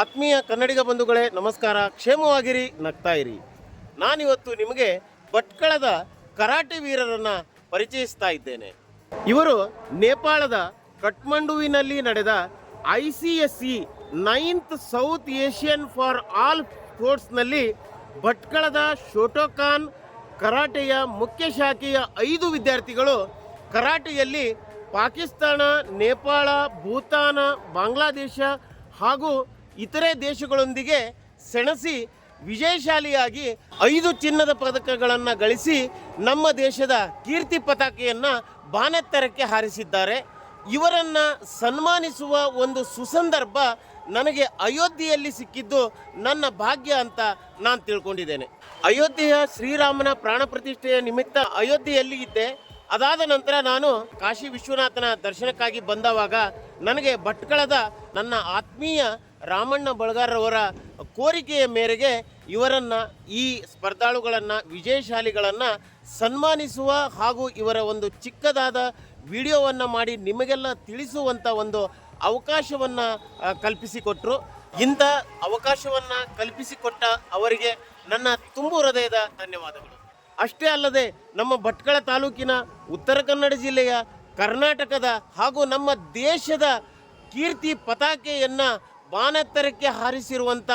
ಆತ್ಮೀಯ ಕನ್ನಡಿಗ ಬಂಧುಗಳೇ, ನಮಸ್ಕಾರ. ಕ್ಷೇಮವಾಗಿರಿ, ನಗ್ತಾ ಇರಿ. ನಾನಿವತ್ತು ನಿಮಗೆ ಭಟ್ಕಳದ ಕರಾಟೆ ವೀರರನ್ನ ಪರಿಚಯಿಸ್ತಾ ಇದ್ದೇನೆ. ಇವರು ನೇಪಾಳದ ಕಠ್ಮಂಡುವಿನಲ್ಲಿ ನಡೆದ I C S C ninth south Asian for all ಸ್ಪೋರ್ಟ್ಸ್ನಲ್ಲಿ ಭಟ್ಕಳದ ಶೋಟೋಕಾನ್ ಕರಾಟೆಯ ಮುಖ್ಯ ಶಾಖೆಯ ಐದು ವಿದ್ಯಾರ್ಥಿಗಳು ಕರಾಟೆಯಲ್ಲಿ ಪಾಕಿಸ್ತಾನ, ನೇಪಾಳ, ಭೂತಾನ, ಬಾಂಗ್ಲಾದೇಶ ಹಾಗೂ ಇತರೆ ದೇಶಗಳೊಂದಿಗೆ ಸೆಣಸಿ ವಿಜಯಶಾಲಿಯಾಗಿ ಐದು ಚಿನ್ನದ ಪದಕಗಳನ್ನು ಗಳಿಸಿ ನಮ್ಮ ದೇಶದ ಕೀರ್ತಿ ಪತಾಕೆಯನ್ನು ಬಾನೆತ್ತರಕ್ಕೆ ಹಾರಿಸಿದ್ದಾರೆ. ಇವರನ್ನು ಸನ್ಮಾನಿಸುವ ಒಂದು ಸುಸಂದರ್ಭ ನನಗೆ ಅಯೋಧ್ಯೆಯಲ್ಲಿ ಸಿಕ್ಕಿದ್ದು ನನ್ನ ಭಾಗ್ಯ ಅಂತ ನಾನು ತಿಳ್ಕೊಂಡಿದ್ದೇನೆ. ಅಯೋಧ್ಯೆಯ ಶ್ರೀರಾಮನ ಪ್ರಾಣ ಪ್ರತಿಷ್ಠೆಯ ನಿಮಿತ್ತ ಅಯೋಧ್ಯೆಯಲ್ಲಿ ಇದ್ದೆ. ಅದಾದ ನಂತರ ನಾನು ಕಾಶಿ ವಿಶ್ವನಾಥನ ದರ್ಶನಕ್ಕಾಗಿ ಬಂದವಾಗ ನನಗೆ ಭಟ್ಕಳದ ನನ್ನ ಆತ್ಮೀಯ ರಾಮಣ್ಣ ಬಳಗಾರವರ ಕೋರಿಕೆಯ ಮೇರೆಗೆ ಇವರನ್ನ ಈ ಸ್ಪರ್ಧಾಳುಗಳನ್ನು, ವಿಜಯಶಾಲಿಗಳನ್ನು ಸನ್ಮಾನಿಸುವ ಹಾಗೂ ಇವರ ಒಂದು ಚಿಕ್ಕದಾದ ವಿಡಿಯೋವನ್ನು ಮಾಡಿ ನಿಮಗೆಲ್ಲ ತಿಳಿಸುವಂಥ ಒಂದು ಅವಕಾಶವನ್ನು ಕಲ್ಪಿಸಿಕೊಟ್ರು. ಇಂಥ ಅವಕಾಶವನ್ನು ಕಲ್ಪಿಸಿಕೊಟ್ಟ ಅವರಿಗೆ ನನ್ನ ತುಂಬು ಹೃದಯದ ಧನ್ಯವಾದಗಳು. ಅಷ್ಟೇ ಅಲ್ಲದೆ ನಮ್ಮ ಭಟ್ಕಳ ತಾಲೂಕಿನ ಉತ್ತರ ಕನ್ನಡ ಜಿಲ್ಲೆಯ ಕರ್ನಾಟಕದ ಹಾಗೂ ನಮ್ಮ ದೇಶದ ಕೀರ್ತಿ ಪತಾಕೆಯನ್ನು ಬಾನೆತ್ತರಕ್ಕೆ ಹಾರಿಸಿರುವಂಥ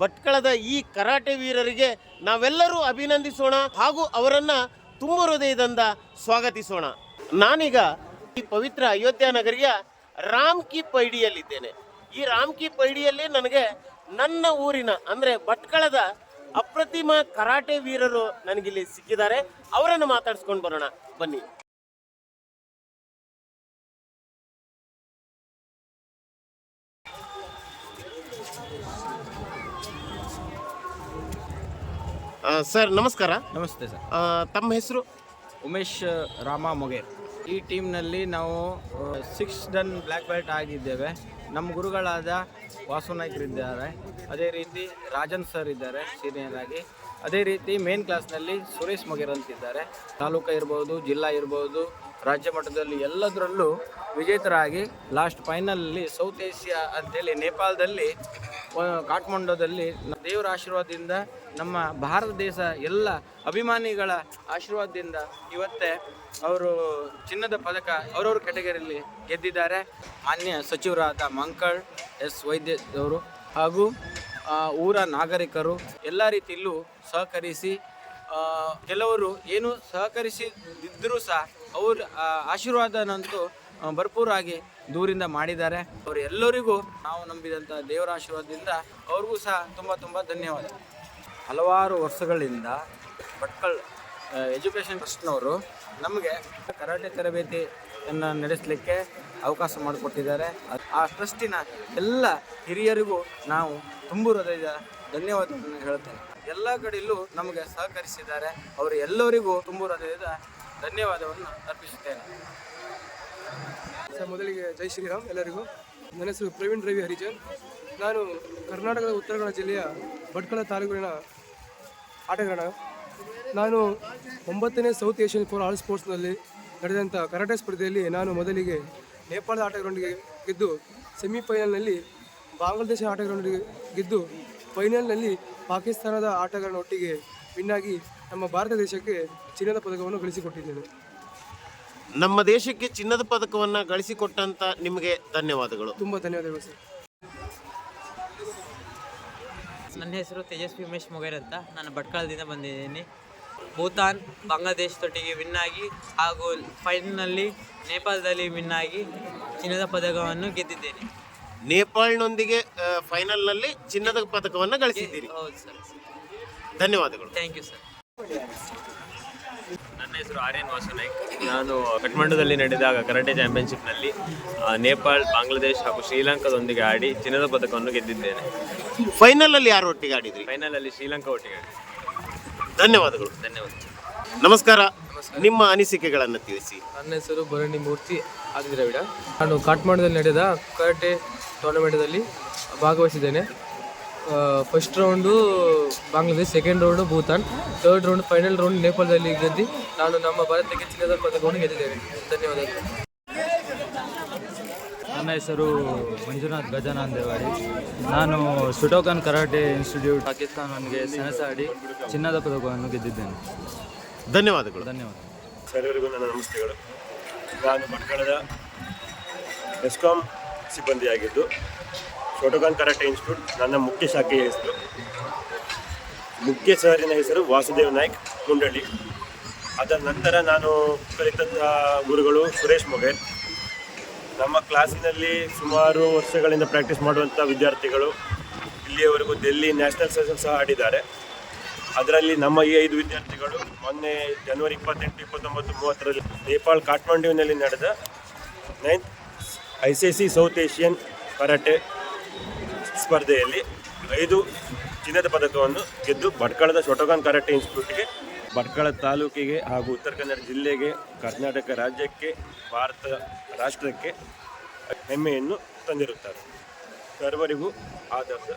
ಭಟ್ಕಳದ ಈ ಕರಾಟೆ ವೀರರಿಗೆ ನಾವೆಲ್ಲರೂ ಅಭಿನಂದಿಸೋಣ ಹಾಗೂ ಅವರನ್ನು ತುಂಬ ಹೃದಯದಿಂದ ಸ್ವಾಗತಿಸೋಣ. ನಾನೀಗ ಈ ಪವಿತ್ರ ಅಯೋಧ್ಯ ನಗರಿಯ ರಾಮ್ ಕಿ ಪೈಡಿಯಲ್ಲಿದ್ದೇನೆ. ಈ ರಾಮ್ ಕಿ ಪೈಡಿಯಲ್ಲಿ ನನಗೆ ನನ್ನ ಊರಿನ, ಅಂದರೆ ಭಟ್ಕಳದ ಅಪ್ರತಿಮ ಕರಾಟೆ ವೀರರು ನನಗಿಲ್ಲಿ ಸಿಕ್ಕಿದ್ದಾರೆ. ಅವರನ್ನು ಮಾತಾಡಿಸ್ಕೊಂಡು ಬರೋಣ. ಬನ್ನಿ. ಸರ್ ನಮಸ್ಕಾರ. ನಮಸ್ತೆ ಸರ್. ಆ, ತಮ್ಮ ಹೆಸರು? ಉಮೇಶ್ ರಾಮ ಮೊಗೇರ್. ಈ ಟೀಮ್ನಲ್ಲಿ ನಾವು ಸಿಕ್ಸ್ ಡನ್ ಬ್ಲ್ಯಾಕ್ ಬೆಲ್ಟ್ ಆಗಿದ್ದೇವೆ. ನಮ್ಮ ಗುರುಗಳಾದ ವಾಸು ನಾಯ್ಕರಿದ್ದಾರೆ ಅದೇ ರೀತಿ ರಾಜನ್ ಸರ್ ಇದ್ದಾರೆ ಸೀನಿಯರ್ ಆಗಿ. ಅದೇ ರೀತಿ ಮೇನ್ ಕ್ಲಾಸ್ನಲ್ಲಿ ಸುರೇಶ್ ಮೊಗೇರ್ ಅಂತಿದ್ದಾರೆ. ತಾಲೂಕು ಇರ್ಬೋದು ಜಿಲ್ಲಾ ಇರ್ಬೋದು ರಾಜ್ಯ ಮಟ್ಟದಲ್ಲಿ ಎಲ್ಲದರಲ್ಲೂ ವಿಜೇತರಾಗಿ ಲಾಸ್ಟ್ ಫೈನಲಲ್ಲಿ ಸೌತ್ ಏಷ್ಯಾ ಅಂತೇಳಿ ನೇಪಾಳದಲ್ಲಿ ಕಾಠ್ಮಂಡೋದಲ್ಲಿ ದೇವರ ಆಶೀರ್ವಾದದಿಂದ, ನಮ್ಮ ಭಾರತ ದೇಶ ಎಲ್ಲ ಅಭಿಮಾನಿಗಳ ಆಶೀರ್ವಾದದಿಂದ ಇವತ್ತೇ ಅವರು ಚಿನ್ನದ ಪದಕ ಅವರವ್ರ ಕೆಟಗರಿಯಲ್ಲಿ ಗೆದ್ದಿದ್ದಾರೆ. ಮಾನ್ಯ ಸಚಿವರಾದ ಮಂಕಳ್, ಎಸ್ ವೈದ್ಯ ಅವರು ಹಾಗೂ ಊರ ನಾಗರಿಕರು ಎಲ್ಲ ರೀತಿಯಲ್ಲೂ ಸಹಕರಿಸಿ ಕೆಲವರು ಏನು ಸಹಕರಿಸಿದ್ದರೂ ಸಹ ಅವ್ರ ಆಶೀರ್ವಾದನಂತೂ ಭರ್ಪೂರಾಗಿ ದೂರಿಂದ ಮಾಡಿದ್ದಾರೆ. ಅವರು ಎಲ್ಲರಿಗೂ ನಾವು ನಂಬಿದಂಥ ದೇವರ ಆಶೀರ್ವಾದದಿಂದ ಅವ್ರಿಗೂ ಸಹ ತುಂಬ ತುಂಬ ಧನ್ಯವಾದ. ಹಲವಾರು ವರ್ಷಗಳಿಂದ ಭಟ್ಕಳ್ ಎಜುಕೇಷನ್ ಟ್ರಸ್ಟ್ನವರು ನಮಗೆ ಕರಾಟೆ ತರಬೇತಿಯನ್ನು ನಡೆಸಲಿಕ್ಕೆ ಅವಕಾಶ ಮಾಡಿಕೊಟ್ಟಿದ್ದಾರೆ. ಆ ಟ್ರಸ್ಟಿನ ಎಲ್ಲ ಹಿರಿಯರಿಗೂ ನಾವು ತುಂಬು ಹೃದಯದ ಧನ್ಯವಾದಗಳನ್ನು ಹೇಳ್ತೇನೆ. ಎಲ್ಲ ಕಡೆಯಲ್ಲೂ ನಮಗೆ ಸಹಕರಿಸಿದ್ದಾರೆ. ಅವರು ಎಲ್ಲರಿಗೂ ತುಂಬು ಹೃದಯದ ಧನ್ಯವಾದವನ್ನು ಅರ್ಪಿಸುತ್ತೇನೆ. ಸರ್, ಮೊದಲಿಗೆ ಜೈ ಶ್ರೀರಾಮ್ ಎಲ್ಲರಿಗೂ. ನನ್ನ ಹೆಸರು ಪ್ರವೀಣ್ ರವಿ ಹರಿಜನ್. ನಾನು ಕರ್ನಾಟಕದ ಉತ್ತರ ಕನ್ನಡ ಜಿಲ್ಲೆಯ ಭಟ್ಕಳ ತಾಲೂಕಿನ ಆಟಗಾರ. ನಾನು ಒಂಬತ್ತನೇ ಸೌತ್ ಏಷ್ಯನ್ ಫೋರ್ ಆಲ್ ಸ್ಪೋರ್ಟ್ಸ್ನಲ್ಲಿ ನಡೆದಂಥ ಕರಾಟೆ ಸ್ಪರ್ಧೆಯಲ್ಲಿ ನಾನು ಮೊದಲಿಗೆ ನೇಪಾಳದ ಆಟಗಾರರೊಂದಿಗೆ ಗೆದ್ದು ಸೆಮಿಫೈನಲ್ನಲ್ಲಿ ಬಾಂಗ್ಲಾದೇಶ ಆಟಗಾರರೊಂದಿಗೆ ಗೆದ್ದು ಫೈನಲ್ನಲ್ಲಿ ಪಾಕಿಸ್ತಾನದ ಆಟಗಾರನೊಟ್ಟಿಗೆ ವಿನ್ನಾಗಿ ನಮ್ಮ ಭಾರತ ದೇಶಕ್ಕೆ ಚಿನ್ನದ ಪದಕವನ್ನು ಗಳಿಸಿಕೊಟ್ಟಿದ್ದೇನೆ ನಮ್ಮ ದೇಶಕ್ಕೆ ಚಿನ್ನದ ಪದಕವನ್ನು ಗಳಿಸಿಕೊಟ್ಟಂತ ನಿಮಗೆ ಧನ್ಯವಾದಗಳು. ತುಂಬ ಧನ್ಯವಾದಗಳು ಸರ್. ನನ್ನ ಹೆಸರು ತೇಜಸ್ವಿ ಉಮೇಶ್ ಮೊಗೇರ್ ಅಂತ. ನಾನು ಭಟ್ಕಳದಿಂದ ಬಂದಿದ್ದೀನಿ. ಭೂತಾನ್ ಬಾಂಗ್ಲಾದೇಶದೊಟ್ಟಿಗೆ ವಿನ್ ಆಗಿ ಹಾಗೂ ಫೈನಲ್ನಲ್ಲಿ ನೇಪಾಳದಲ್ಲಿ ವಿನ್ ಆಗಿ ಚಿನ್ನದ ಪದಕವನ್ನು ಗೆದ್ದಿದ್ದೇನೆ. ನೇಪಾಳ್ನೊಂದಿಗೆ ಫೈನಲ್ನಲ್ಲಿ ಚಿನ್ನದ ಪದಕವನ್ನು ಗಳಿಸಿದ್ದೀರಿ. ಹೌದು ಸರ್. ಧನ್ಯವಾದಗಳು. ಥ್ಯಾಂಕ್ ಯು ಸರ್ ನನ್ನ ಹೆಸರು ಆರ್ಯನ್ ವಾಸು ನಾಯ್ಕ್ ನಾನು ಕಠ್ಮಂಡುದಲ್ಲಿ ನಡೆದ ಕರಾಟೆ ಚಾಂಪಿಯನ್ಶಿಪ್ನಲ್ಲಿ ನೇಪಾಳ್ ಬಾಂಗ್ಲಾದೇಶ್ ಹಾಗೂ ಶ್ರೀಲಂಕಾದೊಂದಿಗೆ ಆಡಿ ಚಿನ್ನದ ಪದಕವನ್ನು ಗೆದ್ದಿದ್ದೇನೆ. ಫೈನಲ್ ಅಲ್ಲಿ ಯಾರು ಒಟ್ಟಿಗೆ ಆಡಿದ್ರಿ ಫೈನಲಲ್ಲಿ ಶ್ರೀಲಂಕಾ ಒಟ್ಟಿಗೆ ಆಡಿ ಧನ್ಯವಾದಗಳು. ಧನ್ಯವಾದ ನಮಸ್ಕಾರ. ನಿಮ್ಮ ಅನಿಸಿಕೆಗಳನ್ನು ತಿಳಿಸಿ. ನನ್ನ ಹೆಸರು ಭರಣಿ ಮೂರ್ತಿ ಆದಿದ್ರಾವಿಡ. ನಾನು ಕಾಠ್ಮಂಡದಲ್ಲಿ ನಡೆದ ಕರಾಟೆ ಟೂರ್ನಮೆಂಟಲ್ಲಿ ಭಾಗವಹಿಸಿದ್ದೇನೆ. First round Bangladesh second round Bhutan. Third round final round ನೇಪಾಳದಲ್ಲಿ ಗೆದ್ದು ನಾನು ನಮ್ಮ ಭಾರತಕ್ಕೆ ಚಿನ್ನದ ಪದಕವನ್ನು ಗೆದ್ದಿದ್ದೇನೆ. ಧನ್ಯವಾದಗಳು. ನನ್ನ ಹೆಸರು ಮಂಜುನಾಥ್ ಗಜಾನಂದ್ ದೇವಾಡಿ ನಾನು ಸುಟೋಕನ್ ಕರಾಟೆ ಇನ್ಸ್ಟಿಟ್ಯೂಟ್ ಪಾಕಿಸ್ತಾನಕ್ಕೆ ಸೆಣಸಾಡಿ ಚಿನ್ನದ ಪದಕವನ್ನು ಗೆದ್ದಿದ್ದೇನೆ. ಧನ್ಯವಾದಗಳು. ಧನ್ಯವಾದ ಸರ್ವರಿಗೂ ನನ್ನ ನಮಸ್ತೆಗಳು. ನಾನು ಭಟ್ಕಳದ ಎಸ್ಕಾಂ ಸಿಬ್ಬಂದಿಯಾಗಿದ್ದು. ಶೋಟೋಗಾನ್ ಕರಾಟೆ ಇನ್ಸ್ಟಿಟ್ಯೂಟ್ ನನ್ನ ಮುಖ್ಯ ಶಾಖೆಯ ಹೆಸರು. ಮುಖ್ಯ ಸರಿನ ಹೆಸರು ವಾಸುದೇವ್ ನಾಯ್ಕ್ ಮುಂಡಳ್ಳಿ ಅದರ ನಂತರ ನಾನು ಕಲಿತಂತಹ ಗುರುಗಳು ಸುರೇಶ್ ಮೊಗೇರ್ ನಮ್ಮ ಕ್ಲಾಸಿನಲ್ಲಿ ಸುಮಾರು ವರ್ಷಗಳಿಂದ ಪ್ರಾಕ್ಟೀಸ್ ಮಾಡುವಂಥ ವಿದ್ಯಾರ್ಥಿಗಳು ಇಲ್ಲಿಯವರೆಗೂ ಡೆಲ್ಲಿ ನ್ಯಾಷನಲ್ ಸೆಷನ್ ಸಹ ಆಡಿದ್ದಾರೆ. ಅದರಲ್ಲಿ ನಮ್ಮ ಈ ಐದು ವಿದ್ಯಾರ್ಥಿಗಳು ಮೊನ್ನೆ ಜನವರಿ ಇಪ್ಪತ್ತೆಂಟು, ಇಪ್ಪತ್ತೊಂಬತ್ತು, ಮೂವತ್ತರಲ್ಲಿ ನೇಪಾಳ ಕಾಠ್ಮಂಡುವಿನಲ್ಲಿ ನಡೆದ ninth I C C south Asian karate ಸ್ಪರ್ಧೆಯಲ್ಲಿ ಐದು ಚಿನ್ನದ ಪದಕವನ್ನು ಗೆದ್ದು ಭಟ್ಕಳದ ಶೋಟೋಗಾನ್ ಕರಾಟೆ ಇನ್ಸ್ಟಿಟ್ಯೂಟ್ಗೆ ಭಟ್ಕಳ ತಾಲೂಕಿಗೆ ಹಾಗೂ ಉತ್ತರ ಕನ್ನಡ ಜಿಲ್ಲೆಗೆ, ಕರ್ನಾಟಕ ರಾಜ್ಯಕ್ಕೆ, ಭಾರತ ರಾಷ್ಟ್ರಕ್ಕೆ ಹೆಮ್ಮೆಯನ್ನು ತಂದಿರುತ್ತಾರೆ. ಸರ್ವರಿಗೂ ಆಧಾರದ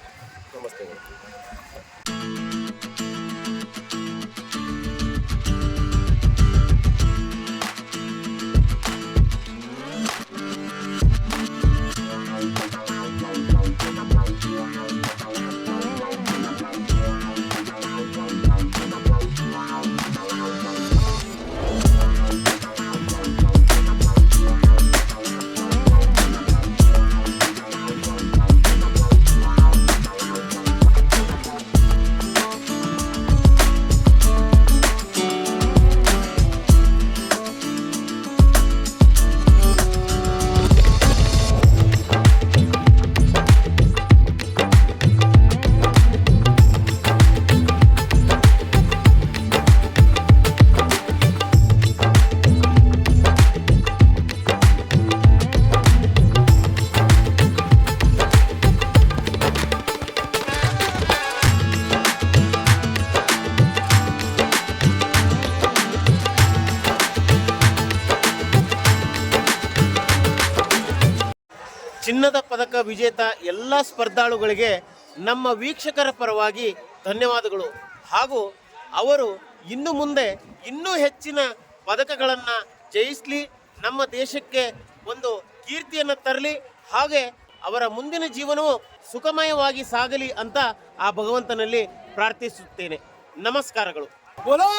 ಚಿನ್ನದ ಪದಕ ವಿಜೇತ ಎಲ್ಲ ಸ್ಪರ್ಧಾಳುಗಳಿಗೆ ನಮ್ಮ ವೀಕ್ಷಕರ ಪರವಾಗಿ ಧನ್ಯವಾದಗಳು. ಹಾಗೂ ಅವರು ಇನ್ನು ಮುಂದೆ ಇನ್ನೂ ಹೆಚ್ಚಿನ ಪದಕಗಳನ್ನು ಜಯಿಸಲಿ ನಮ್ಮ ದೇಶಕ್ಕೆ ಒಂದು ಕೀರ್ತಿಯನ್ನು ತರಲಿ ಹಾಗೆ ಅವರ ಮುಂದಿನ ಜೀವನವು ಸುಖಮಯವಾಗಿ ಸಾಗಲಿ ಅಂತ ಆ ಭಗವಂತನಲ್ಲಿ ಪ್ರಾರ್ಥಿಸುತ್ತೇನೆ. ನಮಸ್ಕಾರಗಳು.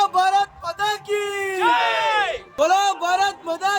ಭಾರತ್ ಮದಾ ಭಾರತ್ ಮದಾ